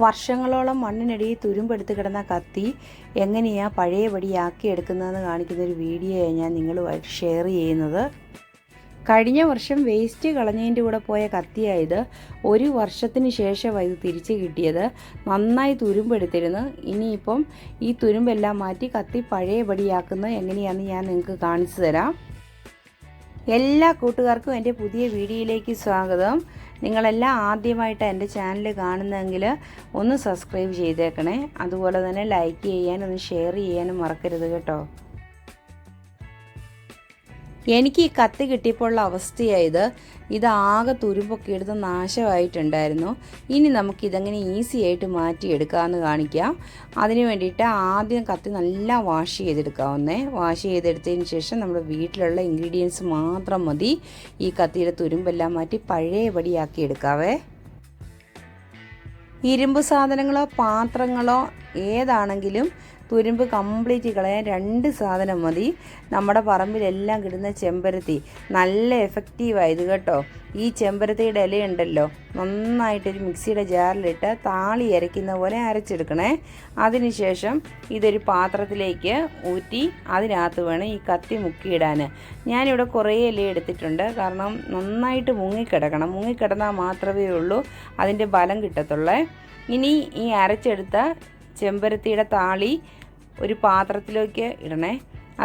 വർഷങ്ങളോളം മണ്ണിനടിയിൽ തുരുമ്പെടുത്ത് കിടന്ന കത്തി എങ്ങനെയാണ് പഴയപടിയാക്കി എടുക്കുന്നതെന്ന് കാണിക്കുന്ന ഒരു വീഡിയോയാണ് ഞാൻ നിങ്ങളുമായിട്ട് ഷെയർ ചെയ്യുന്നത്. കഴിഞ്ഞ വർഷം വേസ്റ്റ് കളഞ്ഞതിന്റെ കൂടെ പോയ കത്തിയായത് ഒരു വർഷത്തിന് ശേഷമായി ഇത് തിരിച്ചു കിട്ടിയത്. നന്നായി തുരുമ്പെടുത്തിരുന്നു. ഇനിയിപ്പം ഈ തുരുമ്പെല്ലാം മാറ്റി കത്തി പഴയപടിയാക്കുന്നത് എങ്ങനെയാണെന്ന് ഞാൻ നിങ്ങൾക്ക് കാണിച്ചു തരാം. എല്ലാ കൂട്ടുകാർക്കും എന്റെ പുതിയ വീഡിയോയിലേക്ക് സ്വാഗതം. നിങ്ങളെല്ലാം ആദ്യമായിട്ട് എന്റെ ചാനൽ കാണുന്നതെങ്കിൽ ഒന്ന് സബ്സ്ക്രൈബ് ചെയ്തേക്കണേ. അതുപോലെ തന്നെ ലൈക്ക് ചെയ്യാനും ഒന്ന് ഷെയർ ചെയ്യാനും മറക്കരുത് കേട്ടോ. എനിക്ക് ഈ കത്ത് കിട്ടിയപ്പോഴുള്ള അവസ്ഥയായത് അവസ്ഥയായത് ഇതാകെ തുരുമ്പൊക്കെ എടുത്ത് നാശമായിട്ടുണ്ടായിരുന്നു. ഇനി നമുക്കിതെങ്ങനെ ഈസി ആയിട്ട് മാറ്റിയെടുക്കാമെന്ന് കാണിക്കാം. അതിന് വേണ്ടിയിട്ട് ആദ്യം കത്തി നല്ല വാഷ് ചെയ്തെടുക്കാവുന്നേ. വാഷ് ചെയ്തെടുത്തതിന് ശേഷം നമ്മുടെ വീട്ടിലുള്ള ഇൻഗ്രീഡിയൻസ് മാത്രം മതി. ഈ കത്തിയുടെ തുരുമ്പെല്ലാം മാറ്റി പഴയപടിയാക്കി എടുക്കാവേ. ഇരുമ്പ് സാധനങ്ങളോ പാത്രങ്ങളോ ഏതാണെങ്കിലും തുരുമ്പ് കംപ്ലീറ്റ് കളയാൻ രണ്ട് സാധനം മതി. നമ്മുടെ പറമ്പിലെല്ലാം കിട്ടുന്ന ചെമ്പരത്തി. നല്ല എഫക്റ്റീവായത് കേട്ടോ. ഈ ചെമ്പരത്തിയുടെ ഇലയുണ്ടല്ലോ. നന്നായിട്ടൊരു മിക്സിയുടെ ജാറിലിട്ട് താളി അരയ്ക്കുന്ന പോലെ അരച്ചെടുക്കണേ. അതിനുശേഷം ഇതൊരു പാത്രത്തിലേക്ക് ഊറ്റി അതിനകത്ത് വേണം ഈ കത്തി മുക്കിയിടാൻ. ഞാനിവിടെ കുറേ ഇല എടുത്തിട്ടുണ്ട്. കാരണം നന്നായിട്ട് മുങ്ങിക്കിടക്കണം. മുങ്ങിക്കിടന്നാൽ മാത്രമേ ഉള്ളൂ അതിന്റെ ബലം കിട്ടത്തുള്ളേ. ഇനി ഈ അരച്ചെടുത്ത ചെമ്പരത്തിയുടെ താളി ഒരു പാത്രത്തിലേക്ക് ഇടണേ.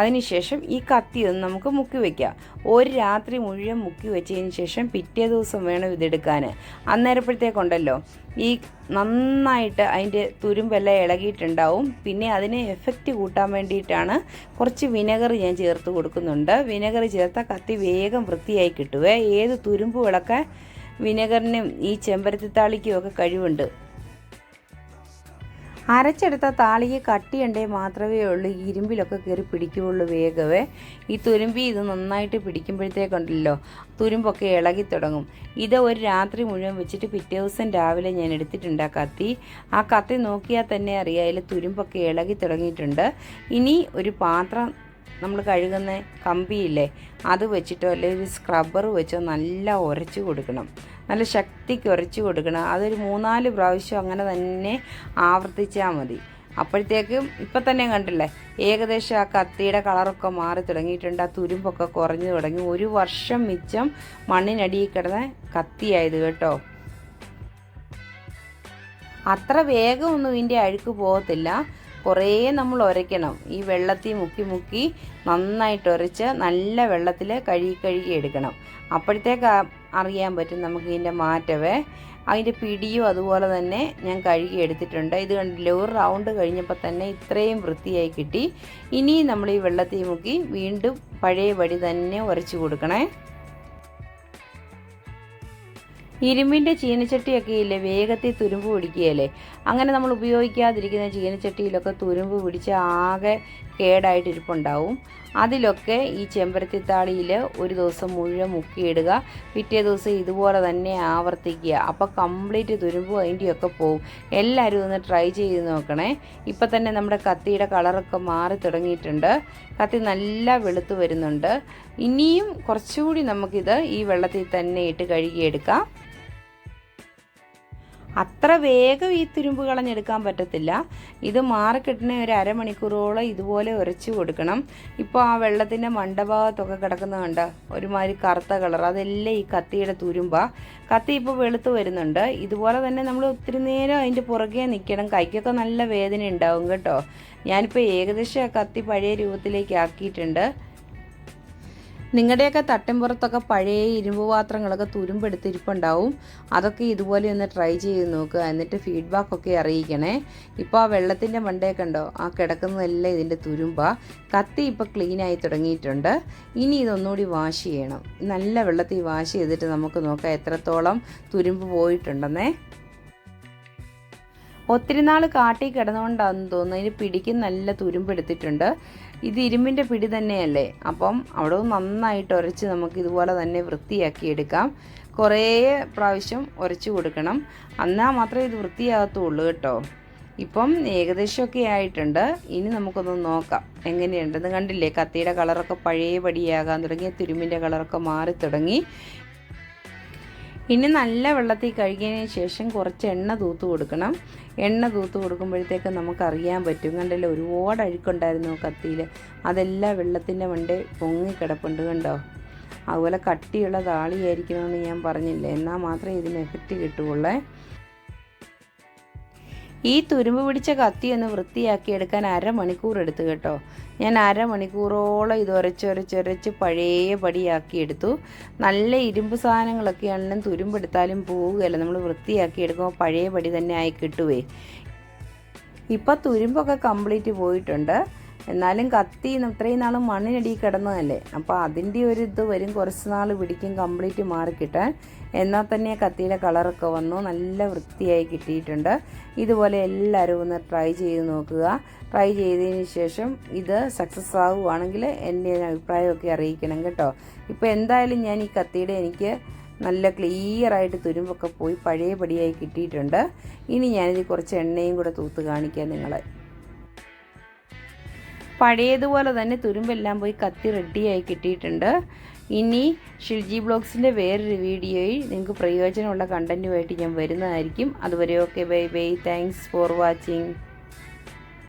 അതിനുശേഷം ഈ കത്തി ഒന്ന് നമുക്ക് മുക്കി വയ്ക്കാം ഒരു രാത്രി മുഴുവൻ മുക്കി വെച്ചതിന് ശേഷം പിറ്റേ ദിവസം വേണം ഇതെടുക്കാൻ അന്നേരപ്പോഴത്തേക്കുണ്ടല്ലോ ഈ നന്നായിട്ട് അതിന്റെ തുരുമ്പെല്ലാം ഇളകിയിട്ടുണ്ടാവും. പിന്നെ അതിന് എഫക്റ്റ് കൂട്ടാൻ വേണ്ടിയിട്ടാണ് കുറച്ച് വിനെഗർ ഞാൻ ചേർത്ത് കൊടുക്കുന്നുണ്ട്. വിനെഗർ ചേർത്ത കത്തി വേഗം വൃത്തിയായി കിട്ടുവേ. ഏത് തുരുമ്പുകളൊക്കെ വിളക്കാൻ വിനെഗറിനും ഈ ചെമ്പരത്തിത്താളിക്കും ഒക്കെ കഴിവുണ്ട്. അരച്ചെടുത്ത താളിക്ക് കട്ടിയണ്ടേ മാത്രമേ ഉള്ളൂ. ഈ ഇരുമ്പിലൊക്കെ കയറി പിടിക്കുകയുള്ളൂ വേഗവേ. ഈ തുരുമ്പി ഇത് നന്നായിട്ട് പിടിക്കുമ്പോഴത്തേക്കുണ്ടല്ലോ. തുരുമ്പൊക്കെ ഇളകി തുടങ്ങും. ഇത് ഒരു രാത്രി മുഴുവൻ വെച്ചിട്ട് പിറ്റേ ദിവസം രാവിലെ ഞാൻ എടുത്തിട്ടുണ്ട് ആ കത്തി. ആ കത്തി നോക്കിയാൽ തന്നെ അറിയാം. അതിൽ തുരുമ്പൊക്കെ ഇളകി തുടങ്ങിയിട്ടുണ്ട്. ഇനി ഒരു പാത്രം നമ്മൾ കഴുകുന്ന കമ്പിയില്ലേ അത് വെച്ചിട്ടോ അല്ലെങ്കിൽ സ്ക്രബ്ബർ വെച്ചോ നല്ല ഉരച്ച് കൊടുക്കണം. നല്ല ശക്തിക്ക് ഉരച്ച് കൊടുക്കണം. അതൊരു മൂന്നാൽ പ്രാവശ്യം അങ്ങനെ തന്നെ ആവർത്തിച്ചാൽ മതി. അപ്പോഴത്തേക്കും ഇപ്പം തന്നെ കണ്ടില്ലേ ഏകദേശം ആ കത്തിയുടെ കളറൊക്കെ മാറി തുടങ്ങിയിട്ടുണ്ട്. ആ തുരുമ്പൊക്കെ കുറഞ്ഞു തുടങ്ങി. ഒരു വർഷം മിച്ചം മണ്ണിനടിയിൽ കിടന്ന കത്തിയായത് കേട്ടോ. അത്ര വേഗമൊന്നും ഇതിന്റെ അഴുക്ക് പോകത്തില്ല. കുറേ നമ്മൾ ഉരയ്ക്കണം. ഈ വെള്ളത്തിൽ മുക്കി മുക്കി നന്നായിട്ട് ഉരച്ച് നല്ല വെള്ളത്തിൽ കഴുകി കഴുകി എടുക്കണം. അപ്പോഴത്തേക്ക് അറിയാൻ പറ്റും നമുക്ക് ഇതിന്റെ മാറ്റവേ. അതിന്റെ പിടിയും അതുപോലെ തന്നെ ഞാൻ കഴുകി എടുത്തിട്ടുണ്ട്. ഇത് കണ്ടില്ലേ ഒരു റൗണ്ട് കഴിഞ്ഞപ്പോൾ തന്നെ ഇത്രയും വൃത്തിയായി കിട്ടി. ഇനി നമ്മൾ ഈ വെള്ളത്തിൽ മുക്കി വീണ്ടും പഴയപടി തന്നെ ഉരച്ച് കൊടുക്കണേ. ഇരുമ്പിന്റെ ചീനച്ചട്ടിയൊക്കെ ഇല്ലേ? വേഗത്തിൽ തുരുമ്പ് പിടിക്കുകയല്ലേ? അങ്ങനെ നമ്മൾ ഉപയോഗിക്കാതിരിക്കുന്ന ചീനച്ചട്ടിയിലൊക്കെ തുരുമ്പ് പിടിച്ച് ആകെ കേടായിട്ടിരിപ്പുണ്ടാവും അതിലൊക്കെ ഈ ചെമ്പരത്തിത്താളിയിൽ ഒരു ദിവസം മുഴുവൻ മുക്കിയിടുക പിറ്റേ ദിവസം ഇതുപോലെ തന്നെ ആവർത്തിക്കുക. അപ്പോൾ കംപ്ലീറ്റ് തുരുമ്പും അതിന്റെയൊക്കെ പോവും. എല്ലാവരും ഒന്ന് ട്രൈ ചെയ്ത് നോക്കണേ. ഇപ്പം തന്നെ നമ്മുടെ കത്തിയുടെ കളറൊക്കെ മാറി തുടങ്ങിയിട്ടുണ്ട്. കത്തി നല്ല വെളുത്ത് വരുന്നുണ്ട്. ഇനിയും കുറച്ചുകൂടി നമുക്കിത് ഈ വെള്ളത്തിൽ തന്നെ ഇട്ട് കഴുകിയെടുക്കാം. അത്ര വേഗം ഈ തുരുമ്പ് കളഞ്ഞെടുക്കാൻ പറ്റത്തില്ല. ഇത് മാറിക്കിട്ടണ ഒരു അരമണിക്കൂറോളം ഇതുപോലെ ഉരച്ചു കൊടുക്കണം. ഇപ്പോൾ ആ വെള്ളത്തിന്റെ മണ്ടഭാഗത്തൊക്കെ കിടക്കുന്ന കണ്ട ഒരുമാതിരി കറുത്ത കളർ. അതെല്ലാം ഈ കത്തിയുടെ തുരുമ്പ. കത്തി ഇപ്പോൾ വെളുത്ത് വരുന്നുണ്ട്. ഇതുപോലെ തന്നെ നമ്മൾ ഒത്തിരി നേരം അതിന്റെ പുറകെ നിൽക്കണം കൈക്കൊക്കെ നല്ല വേദന ഉണ്ടാവും കേട്ടോ. ഞാനിപ്പോൾ ഏകദേശം ആ കത്തി പഴയ രൂപത്തിലേക്ക് ആക്കിയിട്ടുണ്ട്. നിങ്ങളുടെയൊക്കെ തട്ടിൻപുറത്തൊക്കെ പഴയ ഇരുമ്പ് പാത്രങ്ങളൊക്കെ തുരുമ്പെടുത്തിരിപ്പുണ്ടാവും. അതൊക്കെ ഇതുപോലെ ഒന്ന് ട്രൈ ചെയ്ത് നോക്കുക എന്നിട്ട് ഫീഡ്ബാക്കൊക്കെ അറിയിക്കണേ. ഇപ്പോൾ ആ വെള്ളത്തിന്റെ മണ്ടയൊക്കെ ഉണ്ടോ? ആ കിടക്കുന്നതെല്ലാം ഇതിന്റെ തുരുമ്പ. കത്തി ഇപ്പോൾ ക്ലീനായി തുടങ്ങിയിട്ടുണ്ട്. ഇനി ഇതൊന്നുകൂടി വാഷ് ചെയ്യണം. നല്ല വെള്ളത്തിൽ വാഷ് ചെയ്തിട്ട് നമുക്ക് നോക്കാം എത്രത്തോളം തുരുമ്പ് പോയിട്ടുണ്ടെന്നേ. ഒത്തിരി നാൾ കാട്ടി കിടന്നുകൊണ്ടാണെന്ന് തോന്നുന്നു. അതിന് പിടിക്ക് നല്ല തുരുമ്പെടുത്തിട്ടുണ്ട് ഇത് ഇരുമ്പിന്റെ പിടി തന്നെയല്ലേ? അപ്പം അവിടെ നന്നായിട്ട് ഉരച്ച് നമുക്ക് ഇതുപോലെ തന്നെ വൃത്തിയാക്കി എടുക്കാം. കുറേ പ്രാവശ്യം ഉരച്ച് കൊടുക്കണം. എന്നാൽ മാത്രമേ ഇത് വൃത്തിയാകത്തുള്ളൂ കേട്ടോ. ഇപ്പം ഏകദേശമൊക്കെ ആയിട്ടുണ്ട്. ഇനി നമുക്കൊന്ന് നോക്കാം. എങ്ങനെയുണ്ടെന്ന് കണ്ടില്ലേ? കത്തിയുടെ കളറൊക്കെ പഴയ പടിയാകാൻ തുടങ്ങി തുരുമ്പിന്റെ കളറൊക്കെ മാറി തുടങ്ങി. ഇനി നല്ല വെള്ളത്തിൽ കഴുകിയതിന് ശേഷം കുറച്ച് എണ്ണ തൂത്ത് കൊടുക്കണം. എണ്ണ തൂത്ത് കൊടുക്കുമ്പോഴത്തേക്ക് നമുക്കറിയാൻ പറ്റും. കണ്ടല്ലോ ഒരുപാട് അഴുക്കുണ്ടായിരുന്നു കത്തിയിൽ അതെല്ലാം വെള്ളത്തിന്റെ മണ്ടേ പൊങ്ങിക്കിടപ്പുണ്ട് കണ്ടോ? അതുപോലെ കട്ടിയുള്ള താളിയായിരിക്കണമെന്ന് ഞാൻ പറഞ്ഞില്ലേ. എന്നാൽ മാത്രമേ ഇതിന് എഫക്റ്റ് കിട്ടുകയുള്ളേ. ഈ തുരുമ്പ് പിടിച്ച കത്തി ഒന്ന് വൃത്തിയാക്കി എടുക്കാൻ അരമണിക്കൂർ എടുത്തു കേട്ടോ. ഞാൻ അരമണിക്കൂറോളം ഇത് ഉരച്ചൊരച്ചൊരച്ച് പഴയ പടിയാക്കി എടുത്തു. നല്ല ഇരുമ്പ് സാധനങ്ങളൊക്കെ ആണെങ്കിലും തുരുമ്പെടുത്താലും പോവുകയല്ല. നമ്മൾ വൃത്തിയാക്കി എടുക്കുമ്പോൾ പഴയ പടി തന്നെ ആയി കിട്ടുവേ. ഇപ്പം തുരുമ്പൊക്കെ കംപ്ലീറ്റ് പോയിട്ടുണ്ട്. എന്നാലും കത്തി ഇത്രയും നാൾ മണ്ണിനടി കിടന്നതല്ലേ. അപ്പോൾ അതിന്റെ ഒരു ഇത് വരും. കുറച്ച് നാൾ പിടിക്കും കംപ്ലീറ്റ് മാറിക്കിട്ടാൻ എന്നാൽ തന്നെ കത്തിയുടെ കളറൊക്കെ വന്നു. നല്ല വൃത്തിയായി കിട്ടിയിട്ടുണ്ട്. ഇതുപോലെ എല്ലാവരും ഒന്ന് ട്രൈ ചെയ്ത് നോക്കുക. ട്രൈ ചെയ്തതിന് ശേഷം ഇത് സക്സസ് ആവുകയാണെങ്കിൽ എന്റെ അഭിപ്രായമൊക്കെ അറിയിക്കണം കേട്ടോ. ഇപ്പോൾ എന്തായാലും ഞാൻ ഈ കത്തിയുടെ എനിക്ക് നല്ല ക്ലിയറായിട്ട് തുരുമ്പൊക്കെ പോയി പഴയ പടിയായി കിട്ടിയിട്ടുണ്ട്. ഇനി ഞാനിത് കുറച്ച് എണ്ണയും കൂടെ തൂത്ത് കാണിക്കാം നിങ്ങളെ. പഴയതുപോലെ തന്നെ തുരുമ്പെല്ലാം പോയി കത്തി റെഡിയായി കിട്ടിയിട്ടുണ്ട്. ഇനി ഷിൽജി ബ്ലോഗ്സിന്റെ വേറൊരു വീഡിയോയിൽ നിങ്ങൾക്ക് പ്രയോജനമുള്ള കണ്ടന്റുമായിട്ട് ഞാൻ വരുന്നതായിരിക്കും. അതുവരെ okay bye bye. Thanks for watching